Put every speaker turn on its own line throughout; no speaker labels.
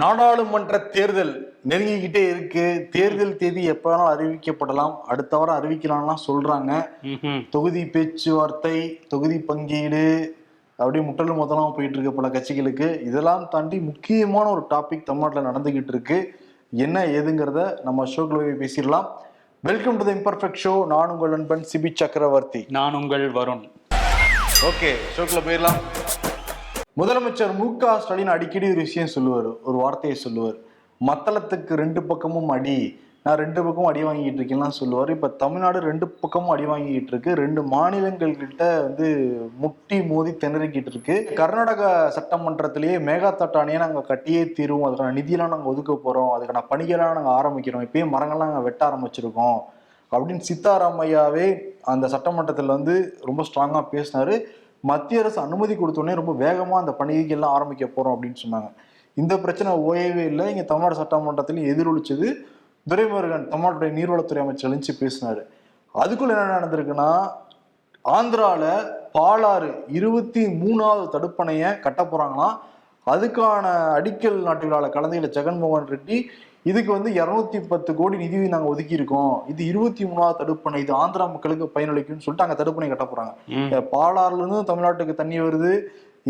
நாடாளுமன்ற தேர்தல் நெருங்கிக்கிட்டே இருக்கு. தேர்தல் தேதி எப்ப வேணாலும் அறிவிக்கப்படலாம். அடுத்த வாரம் அறிவிக்கலாம்லாம் சொல்றாங்க. தொகுதி பேச்சுவார்த்தை தொகுதி பங்கீடு அப்படியே முட்டல் மொத்தமாக போயிட்டு இருக்கு பல கட்சிகளுக்கு. இதெல்லாம் தாண்டி முக்கியமான ஒரு டாபிக் தமிழ்நாட்டில் நடந்துகிட்டு இருக்கு. என்ன ஏதுங்கிறத நம்ம ஷோக்கில் பேசிடலாம். Welcome to the imperfect show நான் உங்கள் நண்பன் சிபி சக்கரவர்த்தி.
நான் உங்கள் வருண்.
ஓகே ஷோக்கில் போயிடலாம். முதலமைச்சர் மு க ஸ்டாலின் அடிக்கடி ஒரு விஷயம் சொல்லுவார் ஒரு வார்த்தையை சொல்லுவார். மத்தளத்துக்கு ரெண்டு பக்கமும் அடி நான் ரெண்டு பக்கமும் அடி வாங்கிட்டு இருக்கேன்லாம் சொல்லுவார். இப்போ தமிழ்நாடு ரெண்டு பக்கமும் அடி வாங்கிட்டு இருக்கு. ரெண்டு மாநிலங்கள்கிட்ட வந்து முட்டி மோதி திணறிக்கிட்டு இருக்கு. கர்நாடக சட்டமன்றத்திலேயே மேகா தட்டானையே நாங்கள் கட்டியே தீருவோம். அதுக்கான நிதியெல்லாம் நாங்கள் ஒதுக்க போகிறோம் அதுக்கான பணிகள்லாம் நாங்கள் ஆரம்பிக்கிறோம். இப்பயே மரங்கள்லாம் நாங்கள் வெட்ட ஆரம்பிச்சிருக்கோம். அப்படின்னு சித்தாராமையாவே அந்த சட்டமன்றத்தில் வந்து ரொம்ப ஸ்ட்ராங்காக பேசினார். மத்திய அரசு அனுமதி கொடுத்தோடனே ரொம்ப வேகமாக அந்த பணிகைகள்லாம் ஆரம்பிக்க போகிறோம் அப்படின்னு சொன்னாங்க. இந்த பிரச்சனை ஓயவே இல்லை. இங்கே தமிழ்நாடு சட்டமன்றத்திலையும் எதிரொலிச்சது துரைமுருகன் தமிழ்நாட்டுடைய நீர்வளத்துறை அமைச்சர் எழுந்து பேசினாரு. அதுக்குள்ள என்ன நடந்திருக்குன்னா ஆந்திராவில் பாலாறு இருபத்தி மூணாவது தடுப்பணையை கட்ட போகிறாங்கன்னா அதுக்கான அடிக்கல் நாட்டுகளால் கலந்துகிட்ட ஜெகன்மோகன் ரெட்டி இதுக்கு வந்து இரநூத்தி பத்து கோடி நிதி நாங்கள் ஒதுக்கி இருக்கோம் இது இருபத்தி மூணாவது தடுப்பணை. இது ஆந்திரா மக்களுக்கு பயனளிக்கும்னு சொல்லிட்டு அங்கே தடுப்பணை கட்ட போறாங்க. பாலாறுல இருந்து தமிழ்நாட்டுக்கு தண்ணி வருது.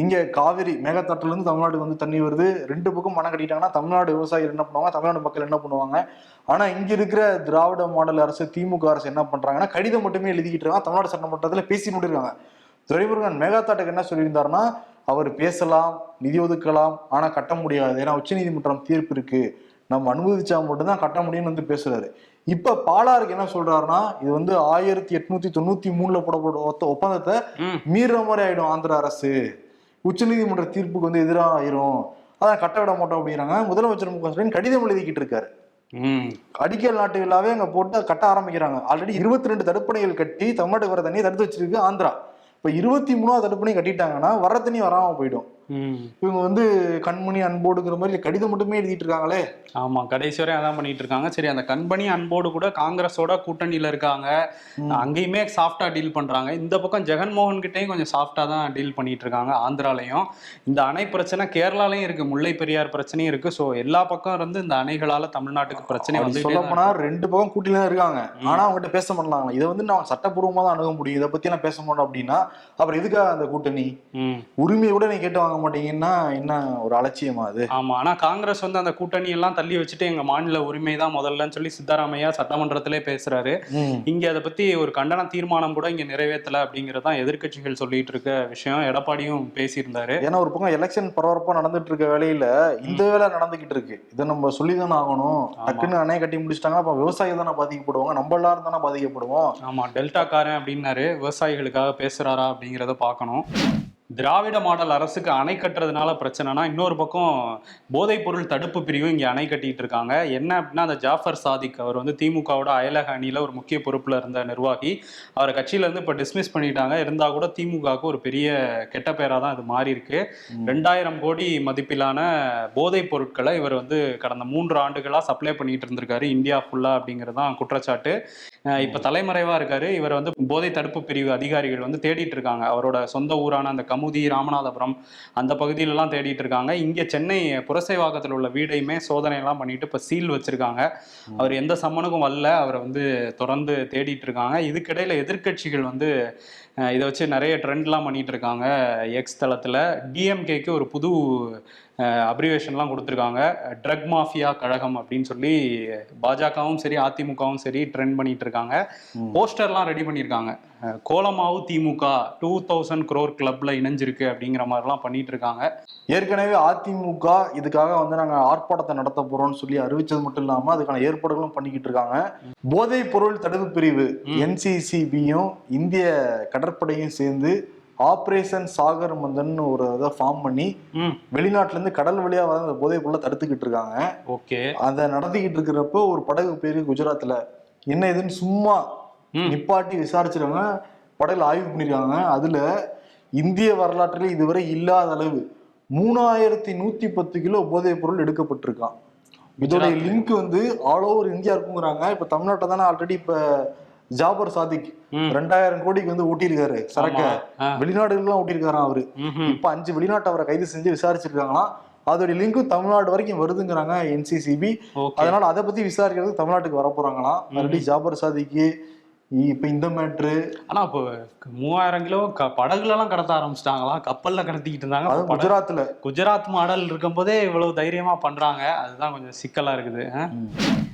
இங்க காவிரி மேகத்தாட்டுல இருந்து தமிழ்நாட்டுக்கு வந்து தண்ணி வருது. ரெண்டு பக்கம் மனம் கட்டிட்டாங்கன்னா தமிழ்நாடு விவசாயிகள் என்ன பண்ணுவாங்க? தமிழ்நாடு மக்கள் என்ன பண்ணுவாங்க? ஆனா இங்க இருக்கிற திராவிட மாடல் அரசு திமுக அரசு என்ன பண்றாங்கன்னா கடிதம் மட்டுமே எழுதிக்கிட்டு இருக்காங்க. தமிழ்நாடு சட்டமன்றத்துல பேசி இருக்காங்க துரைமுருகன் மேகாத்தாட்டுக்கு என்ன சொல்லியிருந்தாருன்னா அவர் பேசலாம் நிதி ஒதுக்கலாம் ஆனா கட்ட முடியாது. ஏன்னா உச்சநீதிமன்றம் தீர்ப்பு இருக்கு. நம்ம அனுமதிச்சா மட்டும்தான் கட்ட முடியும்னு வந்து பேசுறாரு. இப்ப பாலாருக்கு என்ன சொல்றாருன்னா இது வந்து ஆயிரத்தி எட்நூத்தி தொண்ணூத்தி மூணுல போடப்பட்ட ஒப்பந்தத்தை
ம்.
மீறுற மாதிரி ஆயிடும் ஆந்திர அரசு. உச்சநீதிமன்ற தீர்ப்புக்கு வந்து எதிராக ஆயிரும் அதான் கட்ட விட மாட்டோம் அப்படிங்கிறாங்க. முதலமைச்சர் மு க ஸ்டாலின் கடிதம் எழுதிக்கிட்டு இருக்காரு. அடிக்கல் நாட்டு விழாவே அங்க போட்டு கட்ட ஆரம்பிக்கிறாங்க. ஆல்ரெடி இருபத்தி ரெண்டு தடுப்பணைகள் கட்டி தமிழ்நாட்டுக்கு வர தண்ணியை தடுத்து வச்சிருக்கு ஆந்திரா. இப்ப இருபத்தி மூணாவது தடுப்பணை கட்டிட்டாங்கன்னா வர தண்ணி வராம போயிடும். இவங்க வந்து கண்மணி அன்போடுங்கிற மாதிரி கடிதம் மட்டுமே எழுதிட்டு இருக்காங்களே.
ஆமா கடைசி வரை அதான் பண்ணிட்டு இருக்காங்க. சரி அந்த கண்பனி அன்போடு கூட காங்கிரஸோட கூட்டணியில இருக்காங்க. அங்கேயுமே சாஃப்டா டீல் பண்றாங்க. இந்த பக்கம் ஜெகன்மோகன் கிட்டயும் கொஞ்சம் சாஃப்டா தான் டீல் பண்ணிட்டு இருக்காங்க ஆந்திராலையும். இந்த அணை பிரச்சனை கேரளாலையும் இருக்கு. முல்லை பெரியார் பிரச்சனையும் இருக்கு. ஸோ எல்லா பக்கம் இருந்து இந்த அணைகளால தமிழ்நாட்டுக்கு பிரச்சனை வந்து
சொல்ல போனா ரெண்டு பக்கம் கூட்டில தான் இருக்காங்க. ஆனா அவங்ககிட்ட பேச மாட்டாங்க இதை வந்து நான் சட்டப்பூர்வமா தான் அணுக முடியும். இதை பத்தி எல்லாம் பேச மாட்டோம் அப்படின்னா அப்புறம் எதுக்காக அந்த கூட்டணி? உரிமையை கூட நீ கேட்டு வாங்க மாட்டீங்கன்னா என்ன ஒரு அலட்சியமா அது?
ஆமா ஆனா காங்கிரஸ் வந்து அந்த கூட்டணி எல்லாம் தள்ளி வச்சுட்டு எங்க மாநில உரிமை தான் முதல்லன்னு சொல்லி சித்தாராமையா சட்டமன்றத்திலே பேசுறாரு. இங்க அதை பத்தி ஒரு கண்டன தீர்மானம் கூட இங்க நிறைவேற்றல அப்படிங்கறதான் எதிர்க்கட்சிகள் சொல்லிட்டு இருக்க விஷயம். எடப்பாடியும் பேசியிருந்தாரு.
ஏன்னா ஒரு பக்கம் எலெக்ஷன் பரபரப்பா நடந்துட்டு இருக்க வேலையில இந்த வேலை நடந்துகிட்டு இருக்கு. இதை நம்ம சொல்லி தானே ஆகணும் டக்குன்னு அணை கட்டி முடிச்சிட்டாங்கன்னா அப்ப விவசாயி தானே பாதிக்கப்படுவாங்க நம்ம எல்லாரும் தானே பாதிக்கப்படுவோம்.
ஆமா டெல்டாக்காரன் அப்படின்னாரு. விவசாயிகளுக்காக பேசுறாரா அப்படிங்கிறத பார்க்கணும். திராவிட மாடல் அரசுக்கு அணை கட்டுறதுனால பிரச்சனைனா இன்னொரு பக்கம் போதைப் பொருள் தடுப்பு பிரிவு இங்கே அணை கட்டிட்டு இருக்காங்க. என்ன அப்படின்னா அந்த ஜாஃபர் சாதிக் அவர் வந்து திமுகவோட அயலக அணியில ஒரு முக்கிய பொறுப்புல இருந்த நிர்வாகி. அவரை கட்சியில இருந்து இப்போ டிஸ்மிஸ் பண்ணிட்டாங்க. இருந்தா கூட திமுகவுக்கு ஒரு பெரிய கெட்ட பேரா தான் இது மாறி இருக்கு ரெண்டாயிரம் கோடி மதிப்பிலான போதைப் பொருட்களை இவர் வந்து கடந்த மூன்று ஆண்டுகளா சப்ளை பண்ணிட்டு இருந்திருக்காரு. இந்தியா ஃபுல்லா அப்படிங்கிறது தான் குற்றச்சாட்டு. இப்ப தலைமறைவா இருக்காரு. இவர் வந்து போதை தடுப்பு பிரிவு அதிகாரிகள் வந்து தேடிட்டு இருக்காங்க. அவரோட சொந்த ஊரான அந்த கமுதி ராமநாதபுரம் அந்த பகுதியிலலாம் தேடிட்டு இருக்காங்க. இங்க சென்னை புரசைவாக்கத்தில் உள்ள வீடையுமே சோதனை எல்லாம் பண்ணிட்டு இப்ப சீல் வச்சிருக்காங்க. அவர் எந்த சம்மனுக்கும் வரல. அவரை வந்து தொடர்ந்து தேடிட்டு இருக்காங்க. இதுக்கிடையில எதிர்க்கட்சிகள் வந்து இதை வச்சு நிறைய ட்ரெண்ட்லாம் பண்ணிட்டு இருக்காங்க. எக்ஸ் தளத்துல டிஎம்கேக்கு ஒரு புது அப்ரிவேஷன்லாம் கொடுத்துருக்காங்க. ட்ரக் மாஃபியா கழகம் அப்படின்னு சொல்லி பாஜகவும் சரி அதிமுகவும் சரி ட்ரெண்ட் பண்ணிட்டு இருக்காங்க போஸ்டர்லாம் ரெடி பண்ணியிருக்காங்க. கோலமாவு திமுக டூ தௌசண்ட் க்ரோர் கிளப்ல இணைஞ்சிருக்கு அப்படிங்கிற மாதிரிலாம் பண்ணிட்டு இருக்காங்க
ஏற்கனவே அதிமுக இதுக்காக வந்து நாங்க ஆர்ப்பாட்டத்தை நடத்த போறோம்னு சொல்லி அறிவிச்சது மட்டும் இல்லாம அதுக்கான ஏற்பாடுகளும் பண்ணிக்கிட்டு இருக்காங்க போதைப் பொருள் தடுப்பு பிரிவு என்சிசிபியும் இந்திய கடற்படையும் சேர்ந்து ஆபரேஷன் சாகர் மந்தன் ஒரு இதை ஃபார்ம் பண்ணி வெளிநாட்டுல இருந்து கடல் வழியா வர அந்த போதைப் பொருளை தடுத்துக்கிட்டு இருக்காங்க.
ஓகே.
அதை நடத்திக்கிட்டு இருக்கிறப்போ ஒரு படகு பேரு குஜராத்ல. என்ன இதுன்னு சும்மா. நிப்பாட்டி விசாரிச்சிருக்காங்க படகுல ஆய்வு பண்ணிருக்காங்க. அதுல இந்திய வரலாற்றில் இதுவரை இல்லாத அளவு மூணாயிரத்தி நூத்தி பத்து கிலோ போதைப் பொருள் எடுக்கப்பட்டிருக்கான் இதோட. லிங்க் வந்து ஆல் ஓவர் இந்தியா இருக்குங்கிறாங்க. இப்ப தமிழ்நாட்டை தானே ஆல்ரெடி இப்ப ஜாபர் சாதிக். ரெண்டாயிரம் கோடிக்கு வந்து ஊட்டியிருக்காரு சரக்க. வெளிநாடுகள்லாம் ஊட்டியிருக்காராம் அவரு. இப்ப அஞ்சு வெளிநாட்டு அவரை கைது செஞ்சு விசாரிச்சிருக்காங்களாம் அதோட லிங்க்கும் தமிழ்நாடு வரைக்கும் வருதுங்கிறாங்க என்சிசிபி அதனால அதை பத்தி விசாரிக்கிறதுக்கு தமிழ்நாட்டுக்கு வர போறாங்களாம் மறுபடியும் ஜாபர் சாதிக்கு இப்ப இந்த மேட்ரு
ஆனா இப்போ மூவாயிரம் கிலோ க- படகுல எல்லாம் கடத்த ஆரம்பிச்சிட்டாங்களா? கப்பல்ல கடத்திக்கிட்டு இருந்தாங்க.
குஜராத்ல.
குஜராத் மாடல் இருக்கும்போதே இவ்வளவு தைரியமா பண்றாங்க. அதுதான் கொஞ்சம் சிக்கலா இருக்குது?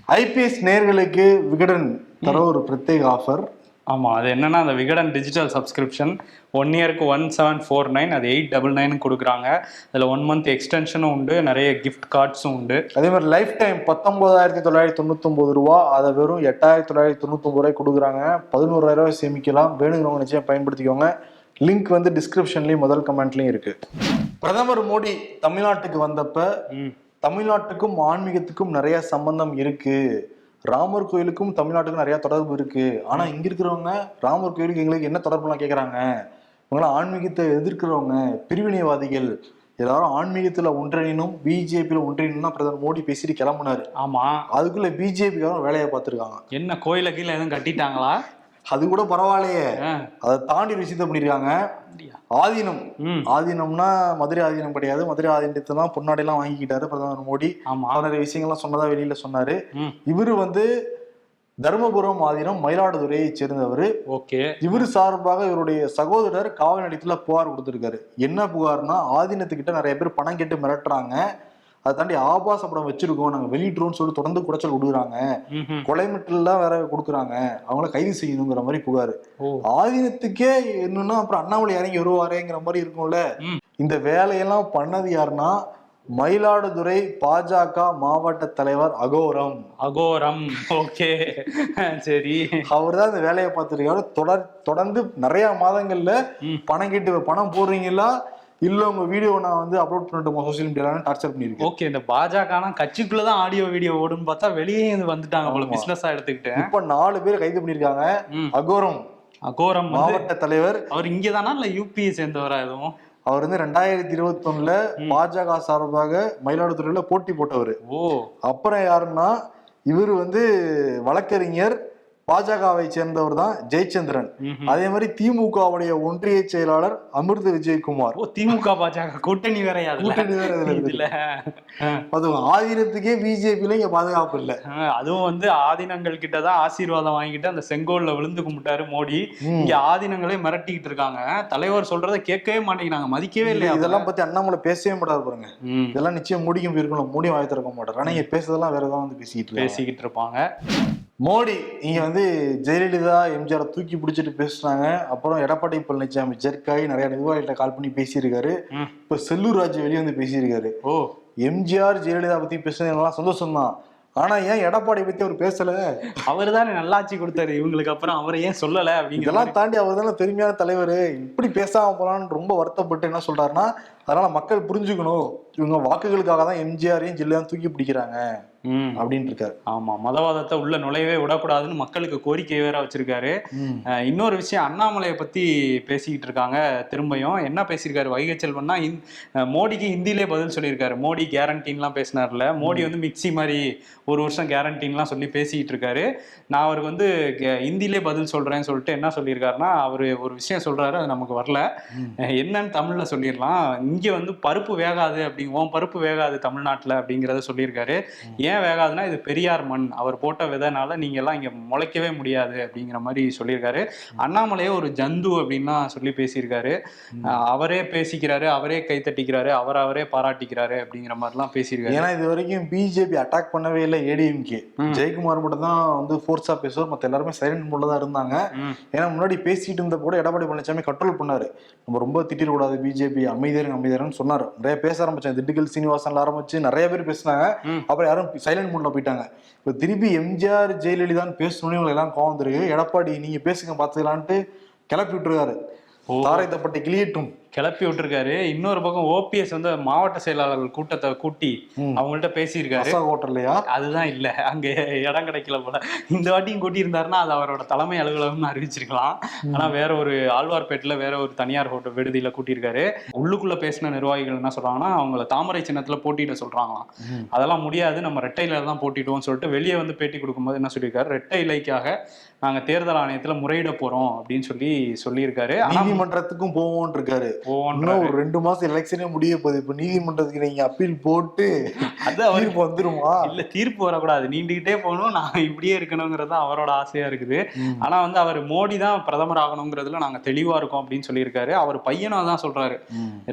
ஐபிஎஸ் நேர்களுக்கு விகடன் தர ஒரு பிரத்யேக ஆஃபர்
ஆமா அது என்னன்னா அந்த விகடன் டிஜிட்டல் சப்ஸ்கிரிப்ஷன் ஒன் இயருக்கு ஒன் செவன் ஃபோர் நைன் அது எயிட் டபுள் நைன் கொடுக்குறாங்க. அதுல ஒன் மந்த் எக்ஸ்டென்ஷனும் உண்டு நிறைய கிஃப்ட் கார்ட்ஸும் உண்டு.
அதே மாதிரி லைஃப் டைம் பத்தொன்பதாயிரத்தி தொள்ளாயிரத்தி தொண்ணூத்தொன்பது ரூபா அதை வெறும் எட்டாயிரத்தி தொள்ளாயிரத்தி தொண்ணூத்தொம்பது ரூபாய் கொடுக்குறாங்க. பதினோராயிரம் ரூபாய் சேமிக்கலாம். வேணுங்கிறவங்க நிச்சயம் பயன்படுத்திக்கோங்க. லிங்க் வந்து டிஸ்கிரிப்ஷன்லயும் முதல் கமெண்ட்லயும் இருக்கு. பிரதமர் மோடி தமிழ்நாட்டுக்கு வந்தப்ப. தமிழ்நாட்டுக்கும் ஆன்மீகத்துக்கும் நிறைய சம்பந்தம் இருக்கு. ராமர் கோயிலுக்கும் தமிழ்நாட்டுக்கும் நிறைய தொடர்பு இருக்கு. ஆனா இங்க இருக்கிறவங்க ராமர் கோயிலுக்கு எங்களுக்கு என்ன தொடர்புலாம் கேக்குறாங்க? இவங்களாம் ஆன்மீகத்தை எதிர்க்கிறவங்க பிரிவினைவாதிகள் எல்லாரும் ஆன்மீகத்துல ஒன்றிணைனும் பிஜேபியில ஒன்றிணைனும் தான் பிரதமர் மோடி பேசிட்டு கிளம்புனாரு.
ஆமா.
அதுக்குள்ள பிஜேபிக்காரன் வேலையை பார்த்திருக்காங்க.
என்ன கோயில கீழே எதுவும் கட்டிட்டாங்களா?
அது கூட பரவாயில்லையே அதை தாண்டி ஒரு விஷயத்த பண்ணிருக்காங்க
அப்படியா?
ஆதீனம். ஆதீனம்னா மதுரை ஆதீனம் கிடையாது. மதுரை ஆதீனத்தை தான் பொன்னாடிலாம் வாங்கிக்கிட்டாரு பிரதமர் மோடி. நிறைய விஷயங்கள்லாம் சொன்னதா வெளியில சொன்னாரு. இவரு வந்து தருமபுரம் ஆதீனம் மயிலாடுதுறையை சேர்ந்தவர்.
ஓகே.
இவர் சார்பாக இவருடைய சகோதரர் காவல் நிலையத்துல புகார் கொடுத்திருக்காரு. என்ன புகார்னா ஆதீனத்துக்கிட்ட நிறைய பேர் பணம் கேட்டு மிரட்டுறாங்க. அதை தாண்டி ஆபாச படம் வச்சிருக்கோம். நாங்க வெளியிட்டுறோம்னு சொல்லி தொடர்ந்து குடைச்சல் கொடுக்குறாங்க.
ம்ஹும்.
கொலை மிட்டல்லாம் வேற கொடுக்குறாங்க. அவங்கள கைது செய்யணுங்கிற மாதிரி புகார். ஆதீனத்துக்கே என்னன்னா அப்புறம் அண்ணாமலை இறங்கி வருவாரேங்கிற மாதிரி இருக்கும்ல. இந்த வேலையெல்லாம் பண்ணது யாருன்னா மயிலாடுதுறை பாஜக மாவட்ட தலைவர் அகோரம்.
அகோரம். ஓகே. சரி.
அவர் தான் இந்த வேலையை பார்த்துருக்காரு தொடர் தொடர்ந்து நிறைய மாதங்கள்ல. பணம் கேட்டு பணம் போடுறீங்களா? இல்ல உங்க வீடியோ நான் வந்து அப்லோட் பண்ணிட்டு சோசியல் மீடியால டார்ச்சர் பண்ணிருக்கேன்.
ஓகே இந்த பாஜக கட்சிக்குள்ளதான் ஆடியோ வீடியோ ஓடுன்னு பார்த்தா வெளியே வந்துட்டாங்க போல
ஆமா.
பிசினஸா எடுத்துக்கிட்டு.
இப்ப நாலு பேர் கைது பண்ணிருக்காங்க.
ம்.
அகோரம்.
அகோரம்
மாவட்ட தலைவர்.
அவர் இங்கதானா இல்ல யூபியை சேர்ந்தவரா எதுவும்?
அவர் வந்து ரெண்டாயிரத்தி இருபத்தி ஒண்ணுல. பாஜக சார்பாக மயிலாடுதுறையில போட்டி போட்டவர்.
ஓ.
அப்புறம் யாருன்னா இவர் வந்து வழக்கறிஞர் பாஜகவை சேர்ந்தவர் தான் ஜெயச்சந்திரன். அதே மாதிரி திமுகவுடைய ஒன்றிய செயலாளர் அமிர்த விஜயகுமார்.
ஓ திமுக பாஜக. கூட்டணி வேறையா
கூட்டணி வேற இதுல அதுவும் ஆதீனத்துக்கே பிஜேபியில இங்க பாதுகாப்பு இல்ல.
அதுவும் வந்து ஆதீனங்கள் கிட்டதான் ஆசீர்வாதம் வாங்கிட்டு அந்த செங்கோல்ல விழுந்து கும்பிட்டாரு மோடி. இங்க ஆதீனங்களே மிரட்டிக்கிட்டு இருக்காங்க. தலைவர் சொல்றதை கேட்கவே மாட்டேங்கிறாங்க. மதிக்கவே இல்லையா
இதெல்லாம் பத்தி அண்ணாமலை பேசவே மாட்டாரு பாருங்க. இதெல்லாம் நிச்சயம் முடிக்கும் போயிருக்கணும். மூடி வாய் திறக்க மாட்டார். ஆனா இங்க பேசுறதெல்லாம் வேற ஏதாவது வந்து இருக்காங்க.
பேசிக்கிட்டு இருப்பாங்க.
மோடி இங்க வந்து ஜெயலலிதா எம்ஜிஆர் தூக்கி பிடிச்சிட்டு பேசுனாங்க அப்புறம் எடப்பாடி பழனிசாமி ஜெர்காய் நிறைய நிர்வாகிகிட்ட கால் பண்ணி பேசியிருக்காரு. இப்ப செல்லூர் ராஜு வெளியே வந்து பேசியிருக்காரு.
ஓ.
எம்ஜிஆர் ஜெயலலிதா பத்தி பேசுனதுலாம் சந்தோஷம் தான் ஆனா ஏன் எடப்பாடி பத்தி அவர் பேசல?
அவர் தானே நல்லாட்சி கொடுத்தாரு. இவங்களுக்கு அப்புறம் அவரை ஏன் சொல்லல
இதெல்லாம் தாண்டி அவர் தானே பெருமையான தலைவர். இப்படி பேசாம போலான்னு ரொம்ப வருத்தப்பட்டு என்ன சொல்றாருன்னா அதனால மக்கள் புரிஞ்சுக்கணும். இவங்க வாக்குகளுக்காக தான் எம்ஜிஆரையும் ஜெயலலிதா தூக்கி பிடிக்கிறாங்க
ம்.
அப்படின்ட்டு இருக்காரு
ஆமா மதவாதத்தை உள்ள நுழையவே விடக்கூடாதுன்னு மக்களுக்கு கோரிக்கை வேற வச்சிருக்காரு. இன்னொரு விஷயம் அண்ணாமலையை பத்தி பேசிக்கிட்டு இருக்காங்க திரும்பியும் என்ன பேசியிருக்காரு? வைகை செல்வன்னா மோடிக்கு ஹிந்திலே பதில் சொல்லியிருக்காரு. மோடி கேரண்டின்லாம் பேசினார்ல. மோடி வந்து மிக்ஸி மாதிரி ஒரு வருஷம் கேரண்டின்லாம் சொல்லி பேசிக்கிட்டு இருக்காரு. நான் அவருக்கு வந்து கே- ஹிந்திலே பதில் சொல்றேன்னு சொல்லிட்டு என்ன சொல்லியிருக்காருன்னா அவர் ஒரு விஷயம் சொல்றாரு அது நமக்கு வரல. என்னன்னு தமிழ்ல சொல்லிடலாம். இங்க வந்து பருப்பு வேகாது அப்படிங்க உன் பருப்பு வேகாது தமிழ்நாட்டுல அப்படிங்கறத சொல்லியிருக்காரு. ஏன் வேகாதுன்னா இது பெரியார் மண். அவர் போட்ட விதைனால நீங்க எல்லாம் இங்க முளைக்கவே முடியாது அப்படிங்கிற மாதிரி சொல்லியிருக்காரு. அண்ணாமலையே ஒரு ஜந்து அப்படின்னா சொல்லி பேசியிருக்காரு. அவரே பேசிக்கிறாரு அவரே கைத்தட்டிக்கிறாரு அவர் அவரே பாராட்டிக்கிறாரு அப்படிங்கிற மாதிரிலாம் பேசியிருக்காரு.
ஏன்னா இது வரைக்கும் பிஜேபி அட்டாக் பண்ணவே இல்லை ஏடிஎம்கே. ஜெயக்குமார் மட்டும் தான் வந்து ஃபோர்ஸா பேசுவார். மத்த எல்லாருமே சைலண்ட் மோட்ல தான் இருந்தாங்க. ஏன்னா முன்னாடி பேசிட்டு இருந்த கூட எடப்பாடி பழனிசாமி கண்ட்ரோல் பண்ணாரு. நம்ம ரொம்ப திட்டிடக்கூடாது பிஜேபி அமைதியாருங்க அமைதியாருன்னு சொன்னாரு. நிறைய பேச ஆரம்பிச்சாங்க திண்டுக்கல் சீனிவாசன்ல ஆரம்பிச்சு நிறைய பேர் பேசினாங்க. அப்புறம் யாரும் சைலண்ட் மூட்ல போயிட்டாங்க. இப்போ திருப்பி எம்ஜிஆர் ஜெயலலிதான்னு பேசணும்னு இவங்க எல்லாம் கோவம் வந்துருக்கு. எடப்பாடி நீங்க பேசுங்க பாத்துக்கலான்ட்டு கிளப்பி விட்டுருக்காரு. தாரை தப்பட்டை கிளியட்டும்.
கிளப்பி விட்டுருக்காரு. இன்னொரு பக்கம் ஓபிஎஸ் வந்து மாவட்ட செயலாளர்கள் கூட்டத்தை கூட்டி. அவங்கள்ட்ட பேசியிருக்காரு.
ஹோட்டல்லையா?
அதுதான் இல்ல. அங்க இடம் கிடைக்கல போல. இந்த வாட்டியும் கூட்டியிருந்தாருன்னா அது அவரோட தலைமை அலுவலகம்னு அறிவிச்சிருக்கலாம். ஆனா வேற ஒரு ஆழ்வார்பேட்டில் வேற ஒரு தனியார் ஹோட்டல் விடுதியில கூட்டியிருக்காரு. உள்ளுக்குள்ள பேசின நிர்வாகிகள் என்ன சொல்றாங்கன்னா அவங்கள தாமரை சின்னத்துல போட்டியிட சொல்றாங்களாம். அதெல்லாம் முடியாது. நம்ம ரெட்டை இலையில தான் போட்டிடுவோம்னு சொல்லிட்டு வெளியே வந்து பேட்டி கொடுக்கும்போது என்ன சொல்லியிருக்காரு? ரெட்டை இலைக்காக நாங்க தேர்தல் ஆணையத்துல முறையிட போறோம் அப்படின்னு சொல்லி சொல்லியிருக்காரு.
நீதிமன்றத்துக்கும் போவோம்னு இருக்காரு இன்னும் ஒரு ரெண்டு மாசம் எலெக்ஷனே முடிய போகுது. இப்ப நீதிமன்றத்துக்கு நீங்க அப்பீல் போட்டு
அது அவர்
தீர்ப்பு வந்துருமா?
இல்ல தீர்ப்பு வரக்கூடாது. நீண்டுகிட்டே போகணும். நான் இப்படியே இருக்கணுங்கிறது அவரோட ஆசையா இருக்குது. ஆனா வந்து அவர் மோடி தான் பிரதமர் ஆகணுங்கிறதுல நாங்க தெளிவா இருக்கோம் அப்படின்னு சொல்லியிருக்காரு. அவர் பையனும் தான் சொல்றாரு.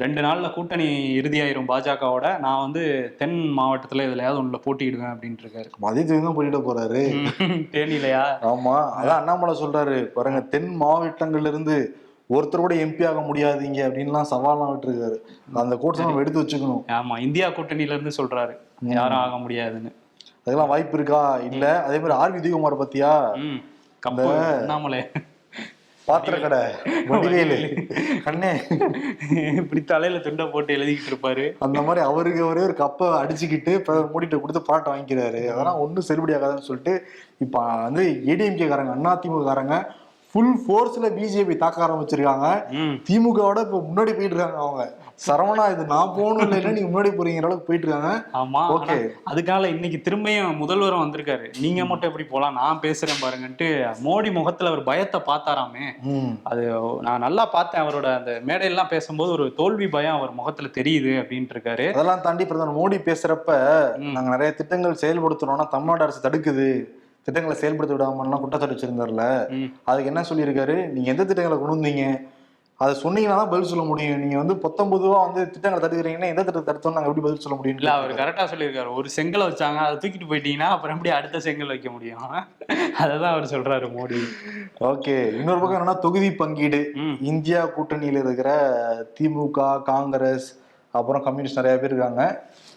ரெண்டு நாள்ல கூட்டணி இறுதியாயிரும் பாஜகவோட. நான் வந்து தென் மாவட்டத்துல எதுலயாவது ஒண்ணுல போட்டியிடுவேன் அப்படின்ட்டு இருக்காரு
மதியத்துக்கு தான் போயிட்டு போறாரு.
தேனிலையா
ஆமா. அதான் அண்ணாமலை சொல்றாரு. பாருங்க தென் மாவட்டங்கள்ல இருந்து ஒருத்தர் கூட எம்பி ஆக முடியாதீங்க அப்படின்லாம் சவால்லாம் விட்டுருக்காரு. அந்த கோட்ஸ் நம்ம எடுத்து வச்சுக்கணும்.
ஆமா இந்தியா கூட்டணியில இருந்து சொல்றாரு யாரும் ஆக முடியாதுன்னு.
அதெல்லாம் வாய்ப்பு இருக்கா? இல்ல. அதே மாதிரி ஆர் விஜயகுமார் பத்தியா?
அண்ணாமலை
பாத்திர கடை கண்ணே.
இப்படி தலையில துண்டை போட்டு எழுதிக்கிட்டு இருப்பாரு.
அந்த மாதிரி அவருக்கு ஒரே ஒரு கப்பை அடிச்சுக்கிட்டு மோடிட்ட கொடுத்து பாராட்ட வாங்கிக்கிறாரு. அதெல்லாம் ஒன்றும் செல்லுபடி ஆகாதுன்னு சொல்லிட்டு இப்ப வந்து ஏடிஎம்கே காரங்க அதிமுக காரங்க ஃபுல் ஃபோர்ஸ்ல பிஜேபி தாக்க ஆரம்பிச்சிருக்காங்க. திமுகவோட இப்ப முன்னாடி போயிட்டு இருக்காங்க அவங்க. சரவணா இது நான் போகணும் இல்லைன்னா நீங்க முன்னாடி போறீங்கிற அளவுக்கு போயிட்டு இருக்காங்க
ஆமா
ஓகே
அதுக்காக இன்னைக்கு திரும்பியும் முதல்வரும் வந்திருக்காரு. நீங்க மட்டும் எப்படி போலாம்? நான் பேசுறேன் பாருங்கன்ட்டு மோடி முகத்துல அவர் பயத்தை பார்த்தாராமே. அது நான் நல்லா பார்த்தேன் அவரோட அந்த மேடையெல்லாம் பேசும்போது ஒரு தோல்வி பயம் அவர் முகத்துல தெரியுது அப்படின்ட்டு இருக்காரு
அதெல்லாம் தாண்டி பிரதமர் மோடி பேசுறப்ப. நாங்க நிறைய திட்டங்கள் செயல்படுத்துறோம்னா தமிழ்நாடு அரசு தடுக்குது. திட்டங்களை செயல்படுத்த விடாமலாம் குற்றச்சாட்டு வச்சிருந்தாருல. அதுக்கு என்ன சொல்லியிருக்காரு? நீங்க எந்த திட்டங்களை கொண்டு வந்தீங்க? அதை சொன்னீங்கன்னா தான் பதில் சொல்ல முடியும். நீங்க வந்து பத்தொன்பதுவா வந்து திட்டங்களை தடுக்கிறீங்கன்னா எந்த திட்டத்தை தடுத்தோம் நாங்க எப்படி பதில் சொல்ல முடியும்?
இல்ல அவர் கரெக்டா சொல்லியிருக்காரு. ஒரு செங்கலை வச்சாங்க அதை தூக்கிட்டு போயிட்டீங்கன்னா அப்புறம் எப்படி அடுத்த செங்கல் வைக்க முடியும்? அததான் அவர் சொல்றாரு மோடி.
ஓகே. இன்னொரு பக்கம் என்னன்னா தொகுதி பங்கீடு. இந்தியா கூட்டணியில இருக்கிற திமுக காங்கிரஸ் அப்புறம் கம்யூனிஸ்ட் நிறைய பேர் இருக்காங்க.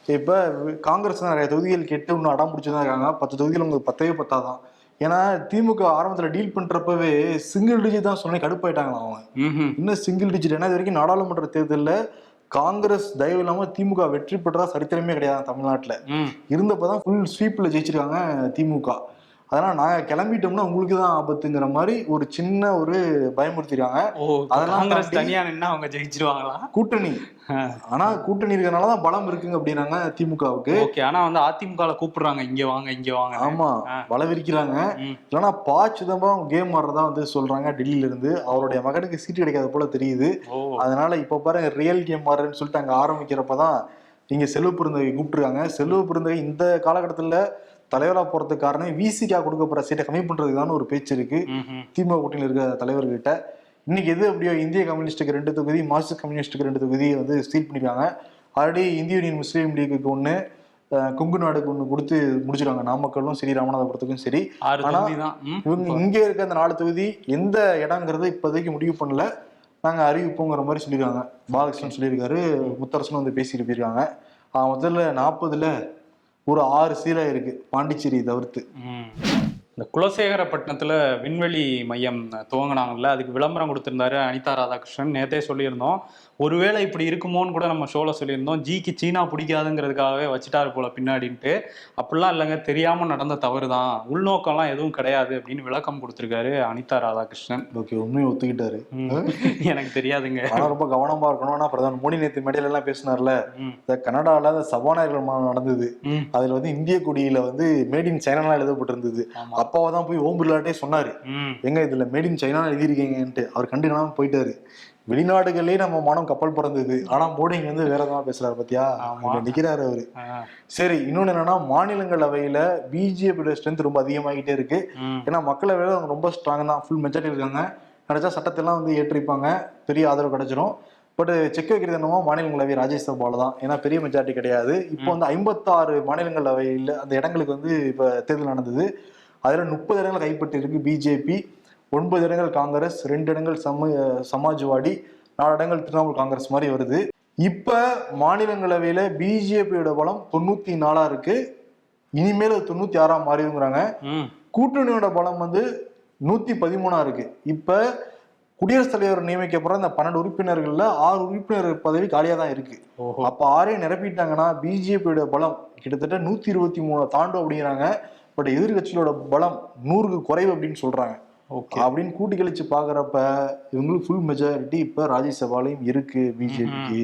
இப்ப காங்கிரஸ் நிறைய தொகுதிகள் கெட்டு இன்னும் அடம் பிடிச்சுதான் இருக்காங்க. பத்து தொகுதிகள் உங்களுக்கு பத்தவே பத்தாதான். ஏன்னா திமுக ஆரம்பத்துல டீல் பண்றப்பவே சிங்கிள் டிஜிட் தான் சொன்னே கடுப்பாயிட்டாங்களா அவங்க. இன்னும் சிங்கிள் டிஜிட் ஏன்னா இது வரைக்கும் நாடாளுமன்ற தேர்தலில் காங்கிரஸ் தயவு இல்லாம திமுக வெற்றி பெற்றதா சரித்திரமே கிடையாது தமிழ்நாட்டுல.
ம்.
இருந்தப்பதான் ஃபுல் ஸ்வீப்ல ஜெயிச்சிருக்காங்க திமுக. அதனால நாங்க கிளம்பிட்டோம்னா உங்களுக்கு தான் ஆபத்துங்கிற மாதிரி ஒரு சின்ன ஒரு பயமுறுத்திருக்காங்க.
ஓ
அதெல்லாம்
காங்கிரஸ்
தாண்டி-
தனியா நின்னா அவங்க ஜெயிச்சிருவாங்களா?
கூட்டணி. ஆனா கூட்டணி இருக்கறனாலதான் பலம் இருக்குங்க அப்படின்னாங்க திமுகவுக்கு.
ஓகே ஆனா வந்து அதிமுக கூப்பிடுறாங்க இங்க வாங்க இங்க வாங்க.
ஆமா
ஆ.
வள விரிக்கிறாங்க
ம்.
இல்லைன்னா ப சிதம்பரம் கேம் ஆடுறதா வந்து சொல்றாங்க டெல்லியில இருந்து. அவருடைய மகனுக்கு சீட்டு கிடைக்காத போல தெரியுது. அதனால இப்ப பாருங்க ரியல் கேம் ஆடுறேன்னு சொல்லிட்டு அங்க ஆரம்பிக்கிறப்பதான் இங்க செல்வ பெருந்தகை கூப்பிட்டுருக்காங்க. செல்வ பெருந்தகை இந்த காலகட்டத்துல தலைவரா போறதுக்கு காரணம் விசிகா கொடுக்க போற சீட்டை கம்மி பண்றதுக்கு ஒரு பேச்சு இருக்கு.
ம்ஹும்.
திமுக கூட்டணியில் இருக்கிற தலைவர்கிட்ட. இன்னைக்கு எது அப்படியோ இந்திய கம்யூனிஸ்டுக்கு ரெண்டு தொகுதி மார்க்சிஸ்ட் கம்யூனிஸ்டுக்கு ரெண்டு தொகுதி வந்து சீல் பண்ணிருக்காங்க. ஆல்ரெடி இந்திய யூனியன் முஸ்லீம் லீக்குக்கு ஒன்று கொங்கு நாடுக்கு ஒன்று கொடுத்து முடிச்சிருக்காங்க. நாமக்கல்லும் சரி ராமநாதபுரத்துக்கும் சரி.
ஆறு
ஆனா,
தொகுதி தான். ம்.
இவங்க இங்க இருக்க அந்த நாலு தொகுதி எந்த இடங்கிறத இப்போதைக்கு முடிவு பண்ணல. நாங்க அறிவிப்போங்கிற மாதிரி சொல்லியிருக்காங்க பாலகிருஷ்ணன் சொல்லியிருக்காரு முத்தரசனும் வந்து பேசிட்டு போயிருக்காங்க. முதல்ல நாற்பதுல ஒரு ஆறு சீலை இருக்கு பாண்டிச்சேரி தவிர்த்து.
இந்த குலசேகரப்பட்டினத்துல விண்வெளி மையம் துவங்கினாங்கல்ல அதுக்கு விளம்பரம் கொடுத்திருந்தாரு அனிதா ராதாகிருஷ்ணன். நேத்தே சொல்லியிருந்தோம் ஒருவேளை இப்படி இருக்குமோன்னு கூட நம்ம ஷோல சொல்லியிருந்தோம் ஜிக்கு சீனா பிடிக்காதுங்கிறதுக்காகவே வச்சுட்டாரு போல பின்னாடின்ட்டு. அப்படிலாம் இல்லைங்க தெரியாம நடந்த தவறு தான் உள்நோக்கம்லாம் எதுவும் கிடையாது அப்படின்னு விளக்கம் கொடுத்திருக்காரு அனிதா ராதாகிருஷ்ணன்.
ஓகே உண்மையை ஒத்துக்கிட்டாரு.
எனக்கு தெரியாதுங்க.
ஆனா ரொம்ப கவனமா இருக்கணும். ஆனா பிரதமர் மோடி நேத்து மேடையில எல்லாம் பேசினார்ல. இந்த கனடால அந்த சபாநாயகர்கள் மாநாடு நடந்தது. அதுல வந்து இந்திய கொடியில வந்து மேட் இன் சைனா எழுதப்பட்டிருந்தது. அப்பாவை தான் போய் ஓம் பிர்லாட்டே சொன்னாரு. எங்க இதுல மேட் இன் சைனா எழுதியிருக்கீங்கன்ட்டு. அவர் கண்டுக்காம போயிட்டாரு. வெளிநாடுகளே நம்ம மனம் கப்பல் பிறந்தது. ஆனா மோடி இங்க வந்து வேற எதாவது பேசுறாரு பாத்தியா? நிக்கிறாரு அவரு. சரி இன்னொன்னு என்னன்னா மாநிலங்களவையில பிஜேபியோட ஸ்ட்ரென்த் ரொம்ப அதிகமாகிட்டே இருக்கு. ஏன்னா மக்களவையில அவங்க ரொம்ப ஸ்ட்ராங் தான். ஃபுல் மெஜாரிட்டி இருக்காங்க. கிடைச்சா சட்டத்தெல்லாம் வந்து ஏற்றிருப்பாங்க பெரிய ஆதரவு கிடைச்சிரும். பட் செக் வைக்கிறது என்னமோ மாநிலங்களவை ராஜ்யசபால தான். ஏன்னா பெரிய மெஜாரிட்டி கிடையாது. இப்போ வந்து ஐம்பத்தாறு மாநிலங்களவையில் அந்த இடங்களுக்கு வந்து இப்போ தேர்தல் நடந்தது. அதில் முப்பது இடங்கள் கைப்பற்றி இருக்கு பிஜேபி ஒன்பது இடங்கள் காங்கிரஸ் ரெண்டு இடங்கள் சம சமாஜ்வாடி நாலு இடங்கள் திரிணாமுல் காங்கிரஸ் மாதிரி வருது. இப்போ மாநிலங்களவையில பிஜேபியோட பலம் தொண்ணூத்தி நாலா இருக்கு. இனிமேல் அது தொண்ணூத்தி ஆறா மாறிடுங்கிறாங்க. கூட்டணியோட பலம் வந்து நூத்தி பதிமூணா இருக்கு. இப்ப குடியரசுத் தலைவர் நியமிக்கப்படுற அந்த பன்னெண்டு உறுப்பினர்கள்ல ஆறு உறுப்பினர் பதவி காலியா தான் இருக்கு. அப்ப ஆறையும் நிரப்பிட்டாங்கன்னா பிஜேபியோட பலம் கிட்டத்தட்ட நூத்தி இருபத்தி மூணு தாண்டும் அப்படிங்கிறாங்க. பட் எதிர்கட்சிகளோட பலம் நூறுக்கு குறைவு அப்படின்னு சொல்றாங்க.
ஓகே.
அப்படின்னு கூட்டி கழிச்சு பாக்குறப்ப இவங்களுக்கு ஃபுல் மெஜாரிட்டி இப்ப ராஜ்யசபாலையும் இருக்கு பிஜேபிக்கு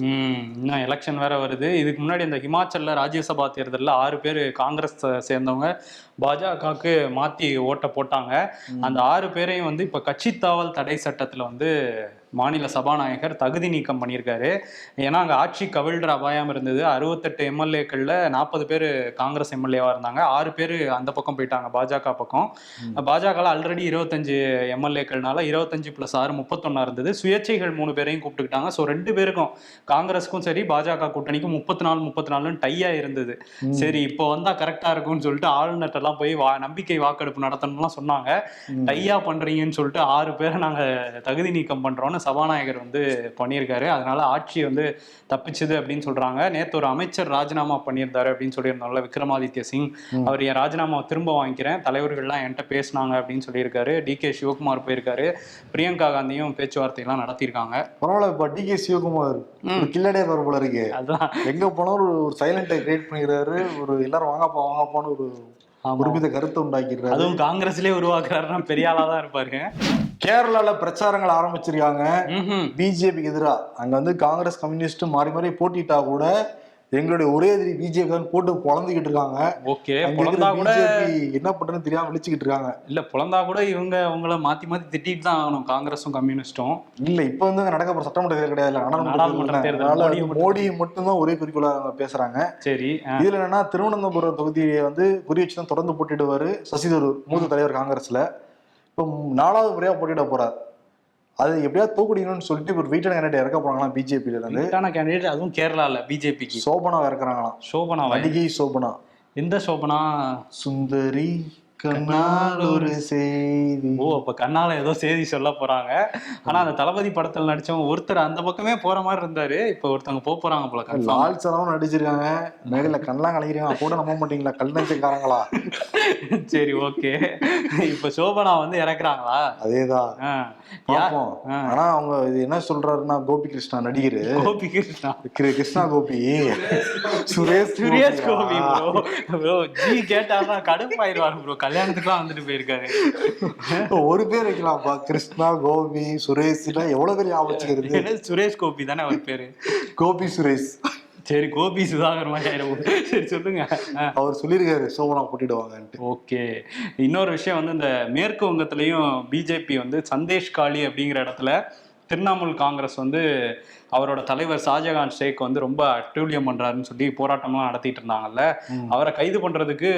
இன்னும் எலெக்ஷன் வேற வருது. இதுக்கு முன்னாடி இந்த ஹிமாச்சல்ல ராஜ்யசபா தேர்தலில் ஆறு பேர் காங்கிரஸ் சேர்ந்தவங்க பாஜகவுக்கு மாத்தி ஓட்ட போட்டாங்க. அந்த ஆறு பேரையும் வந்து இப்ப கட்சி தாவல் தடை சட்டத்துல வந்து மாநில சபாநாயகர் தகுதி நீக்கம் பண்ணியிருக்காரு. ஏன்னா அங்கே ஆட்சி கவிழ்ற அபாயம் இருந்தது. அறுபத்தெட்டு எம்எல்ஏக்களில் நாற்பது பேர் காங்கிரஸ் எம்எல்ஏவாக இருந்தாங்க. ஆறு பேர் அந்த பக்கம் போயிட்டாங்க பாஜக பக்கம். பாஜகவில் ஆல்ரெடி இருபத்தஞ்சு எம்எல்ஏக்கள்னால இருபத்தஞ்சு ப்ளஸ் ஆறு முப்பத்தொன்னா இருந்தது. சுயேட்சைகள் மூணு பேரையும் கூப்பிட்டுக்கிட்டாங்க. ஸோ ரெண்டு பேருக்கும் காங்கிரஸுக்கும் சரி பாஜக கூட்டணிக்கும் முப்பத்தி நாலு முப்பத்தி நாலுன்னு டையா இருந்தது சரி இப்போ வந்தா கரெக்டா இருக்கும்னு சொல்லிட்டு ஆளுநர்கிட்ட எல்லாம் போய் வா நம்பிக்கை வாக்கெடுப்பு நடத்தணும்லாம் சொன்னாங்க. டையா பண்றீங்கன்னு சொல்லிட்டு ஆறு பேரை நாங்க தகுதி நீக்கம் பண்றோம்னு சபாநாயகர் வந்து பண்ணியிருக்காரு. அதனால ஆட்சி வந்து தப்பிச்சுது அப்படின்னு சொல்றாங்க. நேத்து ஒரு அமைச்சர் ராஜினாமா பண்ணியிருந்தாரு அப்படின்னு சொல்லியிருந்தோம்ல விக்ரமாதித்ய சிங். அவர் என் ராஜினாமா திரும்ப வாங்கிக்கிறேன். தலைவர்கள்லாம் என்கிட்ட பேசினாங்க அப்படின்னு சொல்லியிருக்காரு. டி கே சிவகுமார் போயிருக்காரு. பிரியங்கா காந்தியும் பேச்சுவார்த்தையெல்லாம் நடத்தியிருக்காங்க.
பரவாயில்ல இப்ப டி கே சிவகுமார் கில்லடே வர போல இருக்கு.
அதான்.
எங்க போனாலும் ஒரு சைலண்டை கிரியேட் பண்ணிடுறாரு ஒரு எல்லாரும் வாங்கப்பா வாங்கப்பான்னு ஒரு. ஒருமித கருத்தை உண்டாக்கிடுறாரு
அதுவும் காங்கிரஸ்லயே உருவாக்குறாருன்னா பெரிய ஆளா தான் இருப்பாரு.
கேரளால பிரச்சாரங்கள் ஆரம்பிச்சிருக்காங்க. பிஜேபிக்கு எதிரா. அங்க வந்து காங்கிரஸ் கம்யூனிஸ்ட் மாறி மாறி போட்டிட்டா கூட எங்களுடைய ஒரே எதிரி பிஜேபி தான் போட்டு பொழந்துகிட்டு இருக்காங்க.
ஓகே
இருக்கிற
கூட
என்ன பண்றதுன்னு தெரியாம விழிச்சுக்கிட்டு இருக்காங்க.
இல்ல புலந்தா கூட இவங்க உங்களை மாத்தி மாத்தி திட்டிட்டு தான் ஆகணும் காங்கிரஸும் கம்யூனிஸ்டும்.
இல்ல இப்ப வந்து நடக்க போற சட்டமன்ற தேர்தல் கிடையாது நாடாளுமன்ற தேர்தல் மோடி மட்டும்தான் ஒரே குறிக்கோளா அவங்க பேசுறாங்க.
சரி
இதுல என்னன்னா திருவனந்தபுரம் தொகுதியை வந்து குறி வச்சு தான் தொடர்ந்து போட்டிடுவாரு சசி தரூர் மூத்த தலைவர் காங்கிரஸ்ல. இப்போ நாலாவது முறையா போட்டியிட போறார். அது எப்படியாவது தூக்குடிக்கணும்னு சொல்லிட்டு ஒரு வீட்டான கேண்டிடேட் இறக்க போறாங்களாம் பிஜேபியில இருந்து.
வீட்டான கேண்டிடேட் அதுவும் கேரளால பிஜேபிக்கு
சோபனா இறக்குறாங்களாம்.
சோபனா
நடிகை சோபனா.
எந்த சோபனா?
சுந்தரி. கண்ணால் ஒரு செய்தி.
ஓ அப்ப கண்ணால ஏதோ செய்தி சொல்ல போறாங்க. ஆனா அந்த தளபதி படத்துல நடிச்சவங்க ஒருத்தர் அந்த பக்கமே போற மாதிரி இருந்தாரு. இப்ப ஒருத்தவங்க போக போறாங்க போல.
லால் சரவன் நடிச்சிருக்காங்க. மேடையில கண்ணெல்லாம் கலக்கிறீங்க கூட நம்ப மாட்டீங்களா? கல்
சரி ஓகே. இப்ப சோபனா வந்து இறக்குறாங்களா?
அதேதான். ஆனா அவங்க இது என்ன சொல்றாருன்னா கோபி கிருஷ்ணா நடிகர்.
கோபி கிருஷ்ணா
கிரு- கிருஷ்ணா கோபி. சுரேஷ்
சுரேஷ் கோபி ப்ரோ ஜி கேட்டாருன்னா கடுப்பாயிருவாரு ப்ரோ கல்யாணத்துக்குலாம் வந்துட்டு போயிருக்காரு.
ஒரு பேர் வைக்கலாம்ப்பா. கிருஷ்ணா கோபி சுரேஷ் எவ்வளவு பேர் ஞாபகம் வச்சுக்கிறது?
என்ன சுரேஷ் கோபி தானே அவர் பேரு?
கோபி சுரேஷ்.
சரி கோபி சுதாகர் மாதிரி ஆயிடும் சரி சொல்லுங்க.
அவர் சொல்லியிருக்காரு சோபனா போட்டிடுவாங்கன்ட்டு.
ஓகே. இன்னொரு விஷயம் வந்து இந்த மேற்கு வங்கத்திலையும் பிஜேபி வந்து சந்தேஷ் காளி அப்படிங்கிற இடத்துல திரிணாமுல் காங்கிரஸ் வந்து அவரோட தலைவர் ஷாஜகான் ஷேக் வந்து ரொம்ப அட்டூழியம் பண்றாருன்னு சொல்லி போராட்டம்லாம் நடத்திட்டு இருந்தாங்கல்ல. அவரை கைது பண்றதுக்கு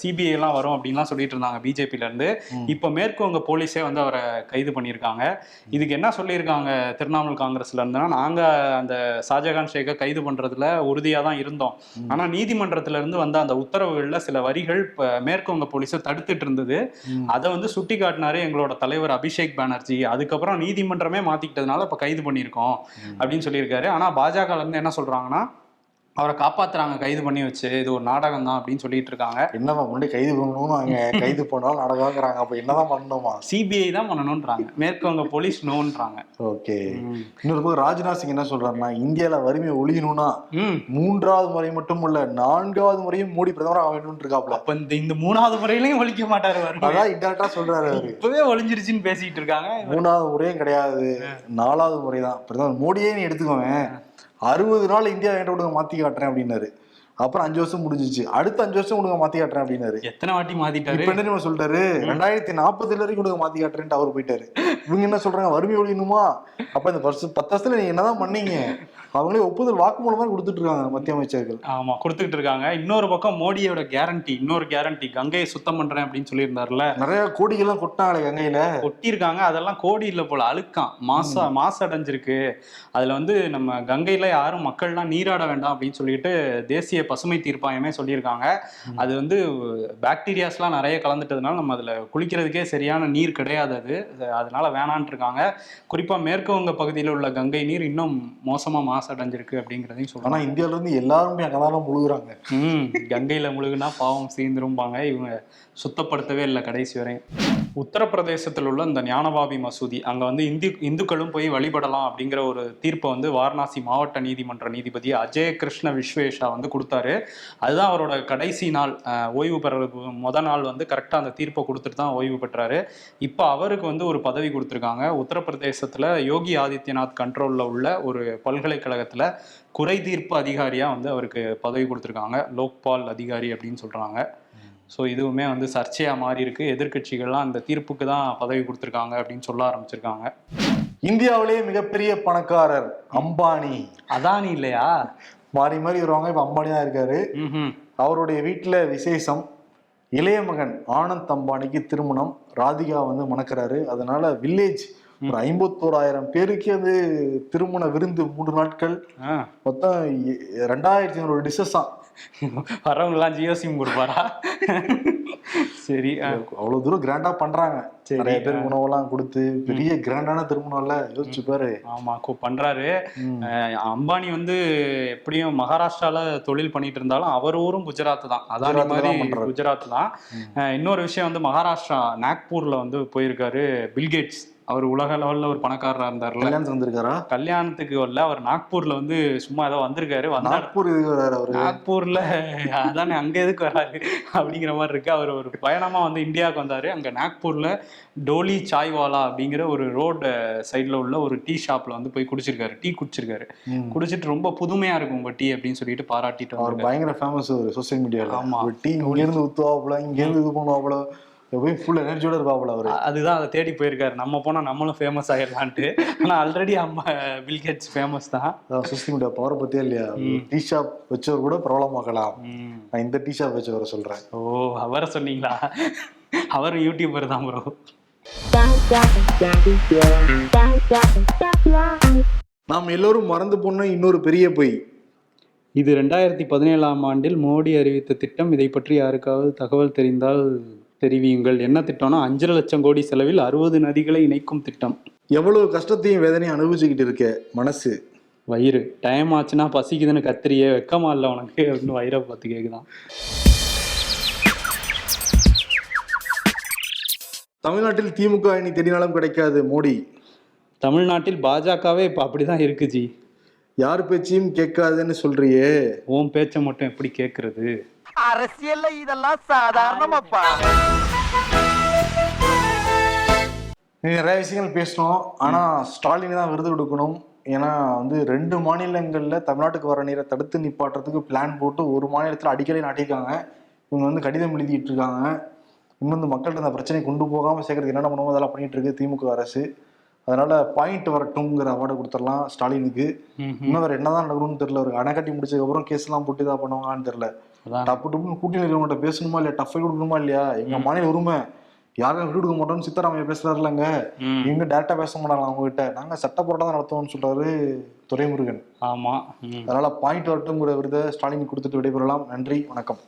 சிபிஐ எல்லாம் வரும் அப்படின்லாம் சொல்லிட்டு இருந்தாங்க பிஜேபில இருந்து. இப்போ மேற்கு வங்க போலீஸே வந்து அவரை கைது பண்ணியிருக்காங்க. இதுக்கு என்ன சொல்லியிருக்காங்க திரிணாமுல் காங்கிரஸ்ல இருந்துன்னா நாங்க அந்த ஷாஜகான் ஷேக்கை கைது பண்றதுல உறுதியா தான் இருந்தோம். ஆனா நீதிமன்றத்துல இருந்து வந்த அந்த உத்தரவுகள்ல சில வரிகள் இப்ப மேற்கு வங்க போலீஸை தடுத்துட்டு இருந்தது. அதை வந்து சுட்டி காட்டினாரு எங்களோட தலைவர் அபிஷேக் பானர்ஜி. அதுக்கப்புறம் நீதிமன்றமே மாத்திக்கிட்டதுனால இப்ப கைது பண்ணியிருக்கோம். அப்படின்னு சொல்லியிருக்காரு. ஆனா பாஜகலேருந்து என்ன சொல்கிறாங்கன்னா அவரை காப்பாத்துறாங்க கைது பண்ணி வச்சு. இது ஒரு நாடகம் தான் அப்படின்னு சொல்லிட்டு இருக்காங்க.
என்னப்பா முன்னாடி கைது பண்ணணும்னு அங்க கைது பண்ணாலும் நடக்காங்கிறாங்க அப்ப என்னதான் பண்ணணுமா?
சிபிஐ தான் பண்ணணும்ன்றாங்க. மேற்கு வங்க போலீஸ் நோன்றாங்க.
ஓகே. இன்னொரு பக்கம் ராஜ்நாத் சிங் என்ன சொல்றாருன்னா இந்தியால வறுமை ஒழியணும்னா மூன்றாவது முறை மட்டும் இல்ல நான்காவது முறையும் மோடி பிரதமர் ஆக வேண்டும் இருக்காப்ல.
அப்ப இந்த இந்த மூணாவது முறையிலையும் ஒழிக்க மாட்டாரு.
அதான் இன்டெரக்டா சொல்றாரு
இப்பவே ஒளிஞ்சிருச்சுன்னு பேசிட்டு இருக்காங்க.
மூணாவது முறையும் கிடையாது. நாலாவது முறை தான் பிரதமர் மோடியே நீ எடுத்துக்கோங்க. அறுபது நாள் இந்தியா என்கிட்ட விடுங்க மாத்தி காட்டுறேன் அப்படின்னாரு. அப்புறம் அஞ்சு வருஷம் முடிஞ்சிச்சு. அடுத்த அஞ்சு வருஷம் விடுங்க மாத்தி காட்டுறேன் அப்படின்னாரு.
எத்தனை வாட்டி மாத்திட்டாரு?
இப்ப என்ன சொல்லிட்டாரு? ரெண்டாயிரத்தி நாற்பதுல வரைக்கும் விடுங்க மாத்தி காட்டுறேன்ட்டு அவர் போயிட்டாரு. இவங்க என்ன சொல்றாங்க? வறுமை ஒழியணுமா அப்ப இந்த வருஷம் பத்து வருஷத்துல நீங்க என்னதான் பண்ணீங்க? அவங்களே ஒப்புதல் வாக்குமூலம் மாதிரி கொடுத்துட்டு இருக்காங்க மத்திய அமைச்சர்கள்.
ஆமா கொடுத்துக்கிட்டு இருக்காங்க இன்னொரு பக்கம் மோடியோட கேரண்டி இன்னொரு கேரண்டி கங்கையை சுத்தம் பண்றேன் அப்படின்னு சொல்லியிருந்தாருல.
நிறைய கோடிகள்லாம் கொட்டினாங்களே கங்கையில.
கொட்டியிருக்காங்க. அதெல்லாம் கோடி இல்ல போல அழுக்காம். மாசா மாசு அடைஞ்சிருக்கு. அதுல வந்து நம்ம கங்கையில யாரும் மக்கள்லாம் நீராட வேண்டாம் அப்படின்னு சொல்லிட்டு தேசிய பசுமை தீர்ப்பாயமே சொல்லியிருக்காங்க. அது வந்து பாக்டீரியாஸ்லாம் நிறைய கலந்துட்டதுனால நம்ம அதுல குளிக்கிறதுக்கே சரியான நீர் கிடையாது அது. அது- அதனால வேணான்ட்டு இருக்காங்க குறிப்பா மேற்கு வங்க பகுதியில் உள்ள கங்கை நீர் இன்னும் மோசமா மாசு அடைஞ்சிருக்கு அப்படிங்கிறதையும்
ஆனா
சொல்றாங்க.
இந்தியால இருந்து எல்லாருமே அங்கதான் முழுகுறாங்க.
ம் கங்கையில முழுகுனா பாவம் சீந்துரும்பாங்க. இவங்க சுத்தப்படுத்தவே இல்லை கடைசி வரையும். உத்தரப்பிரதேசத்தில் உள்ள இந்த ஞானபாபி மசூதி அங்க வந்து இந்து இந்துக்களும் போய் வழிபடலாம் அப்படிங்கிற ஒரு தீர்ப்பை வந்து வாரணாசி மாவட்ட நீதிமன்ற நீதிபதி அஜய கிருஷ்ண விஸ்வேஷா வந்து கொடுத்தாரு. அதுதான் அவரோட கடைசி நாள். ஓய்வு பெற முத நாள் வந்து கரெக்டாக அந்த தீர்ப்பை கொடுத்துட்டு தான் ஓய்வு பெற்றாரு. இப்போ அவருக்கு வந்து ஒரு பதவி கொடுத்துருக்காங்க. உத்தரப்பிரதேசத்துல யோகி ஆதித்யநாத் கண்ட்ரோல்ல உள்ள ஒரு பல்கலைக்கழகத்துல குறை தீர்ப்பு அதிகாரியா வந்து அவருக்கு பதவி கொடுத்துருக்காங்க. லோக்பால் அதிகாரி அப்படின்னு சொல்றாங்க. ஸோ இதுவுமே வந்து சர்ச்சையா மாறி இருக்கு. எதிர்க்கட்சிகள்லாம் அந்த தீர்ப்புக்கு தான் பதவி கொடுத்துருக்காங்க அப்படின்னு சொல்ல ஆரம்பிச்சிருக்காங்க.
இந்தியாவிலேயே மிகப்பெரிய பணக்காரர் அம்பானி.
அதானி இல்லையா?
மாறி மாறி வருவாங்க. இப்ப அம்பானி தான் இருக்காரு. அவருடைய வீட்டுல விசேஷம். இளைய மகன் ஆனந்த் அம்பானிக்கு திருமணம். ராதிகா வந்து மணக்கிறாரு. அதனால வில்லேஜ் ஒரு ஐம்பத்தோராயிரம் பேருக்கு அது திருமண விருந்து மூன்று நாட்கள். மொத்தம் ரெண்டாயிரத்தி ஐநூறு டிஷஸ் தான்
வரவங்க எல்லாம் ஜியோ சிம் கொடுப்பாரா? சரி ஆ.
அவ்வளவு தூரம் கிராண்டா பண்றாங்க.
சரி,
நிறைய பேருக்கு உணவெல்லாம் கொடுத்து பெரிய கிராண்டான திருமணம்ல யோசிச்சு பாரு.
ஆமா பண்றாரு. அம்பானி வந்து எப்படியும் மகாராஷ்டிரால தொழில் பண்ணிட்டு இருந்தாலும் அவர் ஊரும் குஜராத் தான். அதானி மாதிரி. குஜராத் தான். இன்னொரு விஷயம் வந்து மகாராஷ்டிரா நாக்பூர்ல வந்து போயிருக்காரு பில்கேட்ஸ் அவர் உலக லெவல்ல ஒரு பணக்காரரா இருந்தார்ல.
கல்யாணம் வந்திருக்காரா?
கல்யாணத்துக்கு வரல அவர் நாக்பூர்ல வந்து சும்மா ஏதோ வந்திருக்காரு. வந்தா
நாக்பூர் வராரு அவரு?
நாக்பூர்ல அதானே அங்க எதுக்கு வராரு அப்படிங்கிற மாதிரி இருக்கு. அவர் ஒரு பயணமா வந்து இந்தியாவுக்கு வந்தாரு. அங்க நாக்பூர்ல டோலி சாய்வாலா அப்படிங்கிற ஒரு ரோடு சைடுல உள்ள ஒரு டீ ஷாப்ல வந்து போய் குடிச்சிருக்காரு. டீ குடிச்சிருக்காரு. குடிச்சிட்டு ரொம்ப புதுமையா இருக்கும் உங்க டீ அப்படின்னு சொல்லிட்டு பாராட்டிட்டு
அவர் பயங்கர ஃபேமஸ் ஒரு சோசியல் மீடியால
ஆமா.
ஒரு டீ இங்க இருந்து ஊத்துவாப்புல இங்க இருந்து இது பண்ணுவாப்புல. போய் ஃபுல் எனர்ஜியோட இருப்பாப்புல அவரு.
அதுதான் அதை தேடி போயிருக்காரு. நம்ம போனா நம்மளும் ஃபேமஸ் ஆயிடலான்ட்டு. ஆனா ஆல்ரெடி அம்மா பில்கேட்ஸ் ஃபேமஸ் தான்.
சோசியல் மீடியா பவரை பத்தியே இல்லையா? டீ ஷாப் வச்சவர் கூட பிரபலமாக்கலாம். நான் இந்த டீ ஷாப் வச்சவரை சொல்றேன்.
ஓ அவரை சொன்னீங்களா? அவர் யூடியூபர் தான் ப்ரோ
நாம் எல்லோரும் மறந்து போன இன்னொரு பெரிய பொய்.
இது ரெண்டாயிரத்தி பதினேழாம் ஆண்டில் மோடி அறிவித்த திட்டம். இதை பற்றி யாருக்காவது தகவல் தெரிந்தால் தெரிவியுங்கள். என்ன திட்டம்னா அஞ்சரை லட்சம் கோடி செலவில் அறுபது நதிகளை இணைக்கும் திட்டம்.
எவ்வளவு கஷ்டத்தையும் வேதனையும் அனுபவிச்சுக்கிட்டு இருக்க மனசு?
வயிறு. டைம் ஆச்சுன்னா பசிக்குதுன்னு கத்திரியே வெக்கமா இல்லை உனக்கு? அப்படின்னு வயிறை பார்த்து கேக்குதான்.
தமிழ்நாட்டில் திமுக இனி தேடினாலும் கிடைக்காது மோடி.
தமிழ்நாட்டில் பாஜகவே இப்போ அப்படிதான் இருக்கு ஜி.
யார் பேச்சையும் கேட்காதுன்னு சொல்றியே.
உன் பேச்சை மட்டும் எப்படி கேட்கறது
அரசியல்ல இதெல்லாம் சாதாரணமாப்பா.
நீ நிறைய விஷயங்கள் பேசணும். ஆனா ஸ்டாலின் தான் விருது கொடுக்கணும். ஏன்னா வந்து ரெண்டு மாநிலங்கள்ல தமிழ்நாட்டுக்கு வர நீரை தடுத்து நிப்பாட்டுறதுக்கு பிளான் போட்டு ஒரு மாநிலத்துல அடிக்கடி நாட்டியிருக்காங்க. இவங்க வந்து கடிதம் எழுதிட்டு இருக்காங்க. இன்னும் வந்து மக்கள்கிட்ட இந்த பிரச்சனையை கொண்டு போகாம சேர்க்கறதுக்கு என்னென்ன பண்ணுமோ அதெல்லாம் பண்ணிட்டு இருக்கு திமுக அரசு. அதனால பாயிண்ட் வரட்டும்ங்கிற அவார்டு கொடுத்துடலாம் ஸ்டாலினுக்கு. இன்னும் வேற என்னதான் நடக்கணும்னு தெரியல. ஒரு அணை கட்டி முடிச்சதுக்கு அப்புறம் கேஸ் எல்லாம் போட்டு இதாக பண்ணுவாங்கன்னு தெரியல. டப்பு டப்புன்னு கூட்டணி இருக்கிறவங்கள்ட்ட பேசணுமா இல்லையா? டஃபை கொடுக்கணுமா இல்லையா? எங்க மாநில உரிமை. யாரும் விட்டு கொடுக்க மாட்டோம்னு சித்தராமையா பேசுறாருலங்க. இவங்க டேரக்டா பேச மாட்டாங்க அவங்க கிட்ட நாங்க சட்ட போராட்டம் தான் நடத்துவோம்னு சொல்றாரு துரைமுருகன்.
ஆமா.
அதனால பாயிண்ட் வரட்டுங்கிற விருதை ஸ்டாலின் கொடுத்துட்டு விடைபெறலாம். நன்றி வணக்கம்.